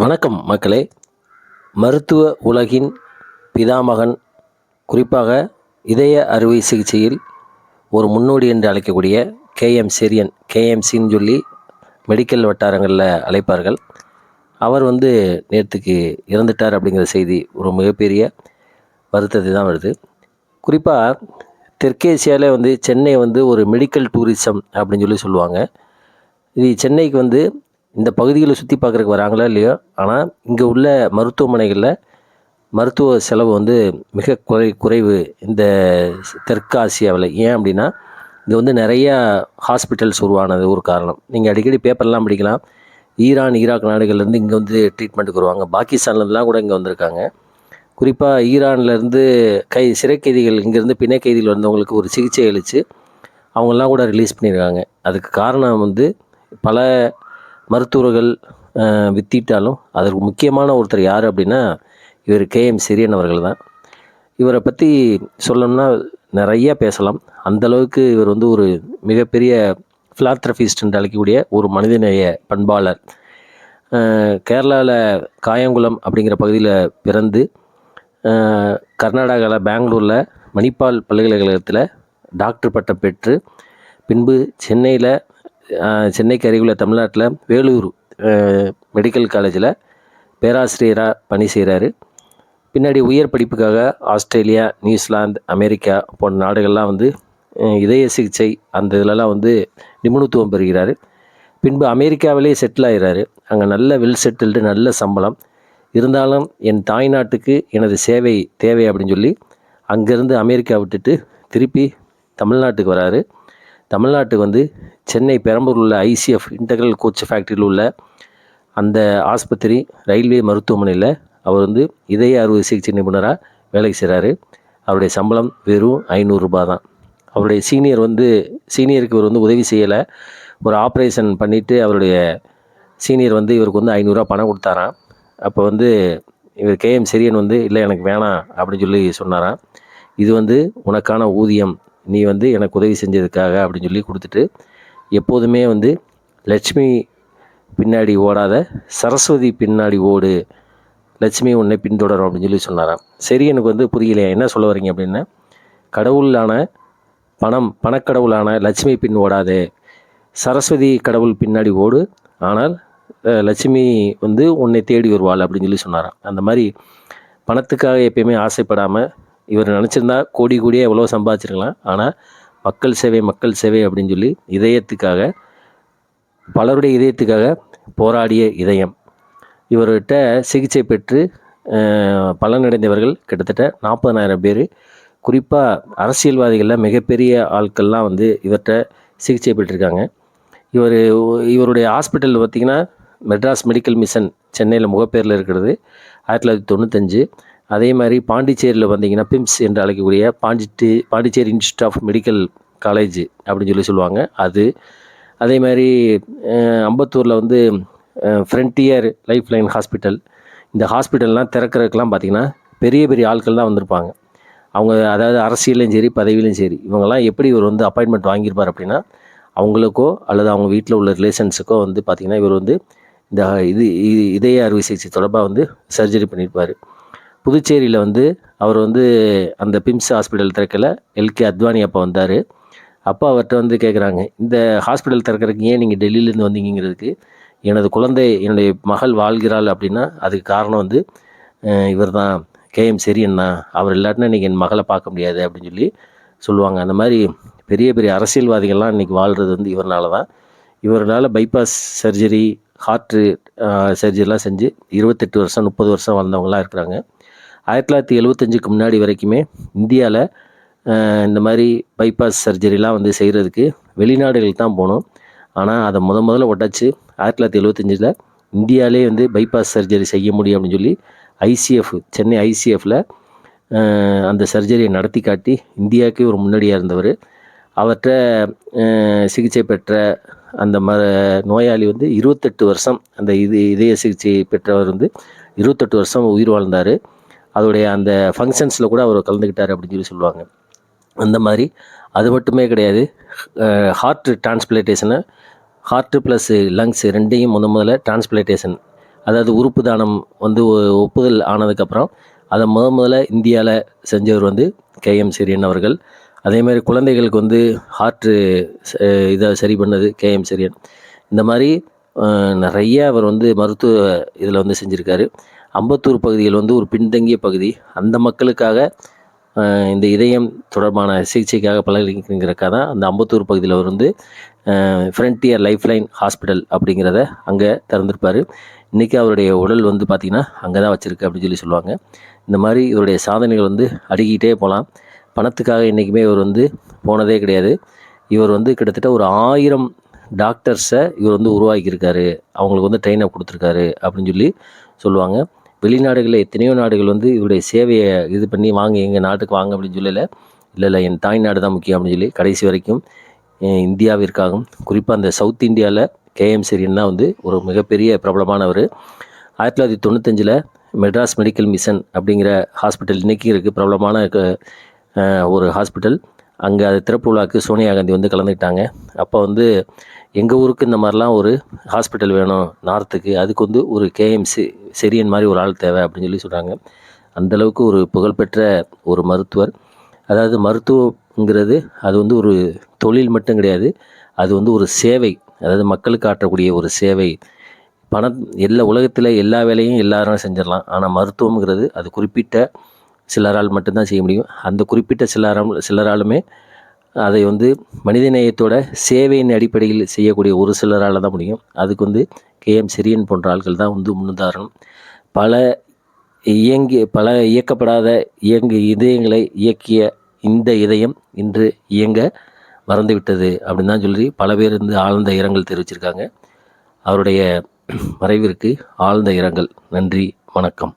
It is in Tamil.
வணக்கம் மக்களே. மருத்துவ உலகின் பிதாமகன் குறிப்பாக இதய அறுவை சிகிச்சையில் ஒரு முன்னோடி என்று அழைக்கக்கூடிய கேஎம் செரியன் கேஎம்சின்னு சொல்லி மெடிக்கல் வட்டாரங்களில் அழைப்பார்கள். அவர் வந்து நேற்றுக்கு இறந்துட்டார் அப்படிங்கிற செய்தி ஒரு மிகப்பெரிய வருத்தத்தை தான் வருது. குறிப்பாக தெற்கேசியாவில் வந்து சென்னை வந்து ஒரு மெடிக்கல் டூரிசம் அப்படின்னு சொல்லி சொல்லுவாங்க. இது சென்னைக்கு வந்து இந்த பகுதிகளை சுற்றி பார்க்குறக்கு வராங்களா இல்லையோ? ஆனால் இங்கே உள்ள மருத்துவமனைகளில் மருத்துவ செலவு வந்து மிக குறை குறைவு இந்த தெற்காசியாவில். ஏன் அப்படின்னா இது வந்து நிறையா ஹாஸ்பிட்டல்ஸ் உருவானது ஒரு காரணம். நீங்கள் அடிக்கடி பேப்பர்லாம் படிக்கலாம். ஈரான் ஈராக் நாடுகள்லேருந்து இங்கே வந்து ட்ரீட்மெண்ட்டுக்கு வருவாங்க. பாகிஸ்தான்லேருந்துலாம் கூட இங்கே வந்திருக்காங்க. குறிப்பாக ஈரான்லேருந்து கை சிறை கைதிகள் இங்கேருந்து பிணை கைதிகள் வந்தவங்களுக்கு ஒரு சிகிச்சை அளித்து அவங்கெல்லாம் கூட ரிலீஸ் பண்ணியிருக்காங்க அதுக்கு காரணம் வந்து பல மருத்துவர்கள் வித்திட்டாலும் அதற்கு முக்கியமான ஒருத்தர் யார் அப்படின்னா இவர் கே. எம். சிரியன் அவர்கள் தான். இவரை பற்றி சொல்லணும்னா நிறையா பேசலாம். அந்த அளவுக்கு இவர் வந்து ஒரு மிகப்பெரிய ஃபிலாத்ரபிஸ்ட் என்று அழைக்கக்கூடிய ஒரு மனிதநேய பண்பாளர். கேரளாவில் காயங்குளம் அப்படிங்கிற பகுதியில் பிறந்து கர்நாடகாவில் பெங்களூரில் மணிப்பால் பல்கலைக்கழகத்தில் டாக்டர் பட்டம் பெற்று பின்பு சென்னையில் சென்னைக்கு அருகில் தமிழ்நாட்டில் வேலூர் மெடிக்கல் காலேஜில் பேராசிரியராக பணி செய்கிறாரு பின்னாடி உயர் படிப்புக்காக ஆஸ்திரேலியா நியூசிலாந்து அமெரிக்கா போன்ற நாடுகள்லாம் வந்து இதய சிகிச்சை அந்த இதிலலாம் வந்து நிபுணத்துவம் பெறுகிறாரு. பின்பு அமெரிக்காவிலே செட்டில் ஆகிறாரு அங்கே நல்ல வெல் செட்டில்டு நல்ல சம்பளம். இருந்தாலும் என் தாய்நாட்டுக்கு எனது சேவை தேவை அப்படின்னு சொல்லி அங்கேருந்து அமெரிக்கா விட்டுட்டு திருப்பி தமிழ்நாட்டுக்கு வராரு. தமிழ்நாட்டுக்கு வந்து சென்னை பெரம்பூரில் உள்ள ஐசிஎஃப் இன்டகிரல் கோச் ஃபேக்ட்ரியில் உள்ள அந்த ஆஸ்பத்திரி ரயில்வே மருத்துவமனையில் அவர் வந்து இதய அறுவை சிகிச்சை நிபுணராக வேலைக்கு செய்கிறாரு அவருடைய சம்பளம் வெறும் ஐநூறுரூபா தான். அவருடைய சீனியர் வந்து சீனியருக்கு இவர் வந்து உதவி செய்யலை. ஒரு ஆப்ரேஷன் பண்ணிவிட்டு அவருடைய சீனியர் வந்து இவருக்கு வந்து ஐநூறுரூவா பணம் கொடுத்தாராம். அப்போ வந்து இவர் கேஎம் செரியன் வந்து இல்லை எனக்கு வேணாம் அப்படின்னு சொல்லி சொன்னாராம். இது வந்து உனக்கான ஊதியம். நீ வந்து எனக்கு உதவி செஞ்சதுக்காக அப்படின்னு சொல்லி கொடுத்துட்டு எப்போதுமே வந்து லட்சுமி பின்னாடி ஓடாத சரஸ்வதி பின்னாடி ஓடு லட்சுமி உன்னை பின்தொடரும் அப்படின்னு சொல்லி சொன்னாராம். சரி எனக்கு வந்து புரியலையா என்ன சொல்ல வரீங்க அப்படின்னா கடவுளான பணம் பணக்கடவுளான லட்சுமி பின் ஓடாதே சரஸ்வதி கடவுள் பின்னாடி ஓடு ஆனால் லட்சுமி வந்து உன்னை தேடி வருவாள் அப்படின்னு சொல்லி சொன்னாராம். அந்த மாதிரி பணத்துக்காக எப்பயுமே ஆசைப்படாமல் இவர் நினச்சிருந்தா கோடி கோடியே எவ்வளோ சம்பாதிச்சிருக்கலாம். ஆனால் மக்கள் சேவை மக்கள் சேவை அப்படின்னு சொல்லி இதயத்துக்காக பலருடைய இதயத்துக்காக போராடிய இதயம். இவர்கிட்ட சிகிச்சை பெற்று பலனடைந்தவர்கள் கிட்டத்தட்ட நாற்பதனாயிரம் பேர். குறிப்பாக அரசியல்வாதிகளில் மிகப்பெரிய ஆட்கள்லாம் வந்து இவர்கிட்ட சிகிச்சை பெற்றிருக்காங்க. இவர் இவருடைய ஹாஸ்பிட்டல் பார்த்திங்கன்னா மெட்ராஸ் மெடிக்கல் மிஷன் சென்னையில் முகப்பேரில் இருக்கிறது. ஆயிரத்தி தொள்ளாயிரத்தி தொண்ணூத்தஞ்சு. அதே மாதிரி பாண்டிச்சேரியில் வந்தீங்கன்னா பிம்ஸ் என்று அழைக்கக்கூடிய பாண்டிட்டு Pondicherry institute of medical college அப்படின்னு சொல்லி சொல்லுவாங்க. அது அதே மாதிரி அம்பத்தூரில் வந்து ஃப்ரண்டியர் லைஃப் லைன் ஹாஸ்பிட்டல் இந்த ஹாஸ்பிட்டல்லாம் திறக்கிறதுக்கெலாம் பார்த்திங்கன்னா பெரிய பெரிய ஆட்கள் தான் வந்திருப்பாங்க. அவங்க அதாவது அரசியலையும் சரி பதவியிலையும் சரி இவங்கெல்லாம் எப்படி இவர் வந்து அப்பாயின்மெண்ட் வாங்கியிருப்பார் அப்படின்னா அவங்களுக்கோ அல்லது அவங்க வீட்டில் உள்ள ரிலேஷன்ஸுக்கோ வந்து பார்த்திங்கன்னா இவர் வந்து இந்த இது இதய அறுவை சிகிச்சை தொடர்பாக வந்து சர்ஜரி பண்ணியிருப்பார். புதுச்சேரியில் வந்து அவர் வந்து அந்த பிம்ஸ் ஹாஸ்பிட்டல் திறக்கல. எல்கே அத்வானி அப்போ வந்தார். அப்போ அவர்கிட்ட வந்து கேட்குறாங்க இந்த ஹாஸ்பிட்டல் திறக்கிறதுக்கு ஏன் நீங்கள் டெல்லியிலேருந்து வந்தீங்கிறதுக்கு எனது குழந்தை என்னுடைய மகள் வாழ்கிறாள் அப்படின்னா அதுக்கு காரணம் வந்து இவர் தான் கேஎம் செரியன் தான் அவர் இல்லாட்டினா இன்றைக்கி என் மகளை பார்க்க முடியாது அப்படின்னு சொல்லி சொல்லுவாங்க. அந்த மாதிரி பெரிய பெரிய அரசியல்வாதிகள்லாம் இன்றைக்கி வாழ்கிறது வந்து இவரால் தான் இவரால் பைபாஸ் சர்ஜரி ஹார்ட்டு சர்ஜரிலாம் செஞ்சு இருபத்தெட்டு வருஷம் முப்பது வருஷம் வாழ்ந்தவங்களாம் இருக்கிறாங்க. ஆயிரத்தி தொள்ளாயிரத்தி எழுபத்தஞ்சுக்கு முன்னாடி வரைக்குமே இந்தியாவில் இந்த மாதிரி பைபாஸ் சர்ஜரிலாம் வந்து செய்கிறதுக்கு வெளிநாடுகளுக்கு தான் போகணும் ஆனால் அதை முத முதல்ல உடச்சி ஆயிரத்தி தொள்ளாயிரத்தி எழுபத்தஞ்சில் இந்தியாவிலே வந்து பைபாஸ் சர்ஜரி செய்ய முடியும் அப்படின்னு சொல்லி ஐசிஎஃப் சென்னை ஐசிஎஃப்பில் அந்த சர்ஜரியை நடத்தி காட்டி இந்தியாவுக்கே ஒரு முன்னோடியாக இருந்தவர். அவற்ற சிகிச்சை பெற்ற அந்த ம நோயாளி வந்து இருபத்தெட்டு வருஷம் அந்த இது இதய சிகிச்சை பெற்றவர் வந்து இருபத்தெட்டு வருஷம் உயிர் வாழ்ந்தார். அதோடைய அந்த ஃபங்க்ஷன்ஸில் கூட அவர் கலந்துக்கிட்டார் அப்படின்னு சொல்லி சொல்லுவாங்க. அந்த மாதிரி அது மட்டுமே கிடையாது. ஹார்ட் டிரான்ஸ்பிளேட்டேஷனை ஹார்ட்டு ப்ளஸ் லங்ஸ் ரெண்டையும் முத முதல்ல டிரான்ஸ்பிளேட்டேஷன் அதாவது உறுப்பு தானம் வந்து ஒ- ஒப்புதல் ஆனதுக்கப்புறம் அதை முத முதல்ல இந்தியாவில் செஞ்சவர் வந்து கேஎம் சிரியன் அவர்கள். அதேமாதிரி குழந்தைகளுக்கு வந்து ஹார்ட்டு இதை சரி பண்ணது கேஎம் சிரியன். இந்த மாதிரி நிறைய அவர் வந்து மருத்துவ இதில் வந்து செஞ்சுருக்காரு. அம்பத்தூர் பகுதியில் வந்து ஒரு பின்தங்கிய பகுதி. அந்த மக்களுக்காக இந்த இதயம் தொடர்பான சிகிச்சைக்காக பலனளிக்கிறதுக்காக தான் அந்த அம்பத்தூர் பகுதியில் அவர் வந்து ஃப்ரண்டியர் லைஃப் லைன் ஹாஸ்பிட்டல் அப்படிங்கிறத அங்கே திறந்திருப்பார். இன்றைக்கி அவருடைய உடல் வந்து பார்த்திங்கன்னா அங்கே தான் வச்சுருக்கு அப்படின்னு சொல்லி சொல்லுவாங்க. இந்த மாதிரி இவருடைய சாதனைகள் வந்து அடுக்கிட்டே போகலாம். பணத்துக்காக என்றைக்குமே இவர் வந்து போனதே கிடையாது. இவர் வந்து கிட்டத்தட்ட ஒரு ஆயிரம் டாக்டர்ஸை இவர் வந்து உருவாக்கியிருக்காரு. அவங்களுக்கு வந்து ட்ரெயின் அப் கொடுத்துருக்காரு அப்படின்னு சொல்லி சொல்லுவாங்க. வெளிநாடுகளில் எத்தனையோ நாடுகள் வந்து இவருடைய சேவையை இது பண்ணி வாங்க எங்கள் நாட்டுக்கு வாங்க அப்படின்னு சொல்லலை. இல்லை இல்லை என் தாய்நாடு தான் முக்கியம் அப்படின்னு சொல்லி கடைசி வரைக்கும் இந்தியாவிற்காகவும் குறிப்பாக அந்த சவுத் இந்தியாவில் கேஎம் செரியன் தான் வந்து ஒரு மிகப்பெரிய பிரபலமானவர். ஆயிரத்தி தொள்ளாயிரத்தி தொண்ணூத்தஞ்சில் மெட்ராஸ் மெடிக்கல் மிஷன் அப்படிங்கிற ஹாஸ்பிட்டல் இன்றைக்கி இருக்குது பிரபலமான ஒரு ஹாஸ்பிட்டல். அங்கே அது திறப்பு விழாக்கு சோனியா காந்தி வந்து கலந்துக்கிட்டாங்க. அப்போ வந்து எங்கள் ஊருக்கு இந்த மாதிரிலாம் ஒரு ஹாஸ்பிட்டல் வேணும் நார்த்துக்கு அதுக்கு வந்து ஒரு கேஎம்சி செரியன் மாதிரி ஒரு ஆள் தேவை அப்படின்னு சொல்லி சொல்கிறாங்க அந்தளவுக்கு ஒரு புகழ்பெற்ற ஒரு மருத்துவர். அதாவது மருத்துவங்கிறது அது வந்து ஒரு தொழில் மட்டும் கிடையாது அது வந்து ஒரு சேவை. அதாவது மக்களுக்கு ஆற்றக்கூடிய ஒரு சேவை. பணம் எல்லா உலகத்தில் எல்லா வேலையும் எல்லாரும் செஞ்சிடலாம். ஆனால் மருத்துவங்கிறது அது குறிப்பிட்ட சிலரால் மட்டும்தான் செய்ய முடியும். அந்த குறிப்பிட்ட சிலரால் சிலராலுமே அதை வந்து மனிதநேயத்தோட சேவையின் அடிப்படையில் செய்யக்கூடிய ஒரு சிலரால் தான் முடியும். அதுக்கு வந்து கேஎம் சிறியன் போன்ற ஆட்கள் தான் வந்து முன்னுதாரணம். பல இயங்கி பல இயக்கப்படாத இயங்கு இதயங்களை இயக்கிய இந்த இதயம் இன்று இயங்க மறந்துவிட்டது அப்படின்னு தான் சொல்லி பல பேர் வந்து ஆழ்ந்த இரங்கல் தெரிவிச்சிருக்காங்க. அவருடைய மறைவிற்கு ஆழ்ந்த இரங்கல். நன்றி வணக்கம்.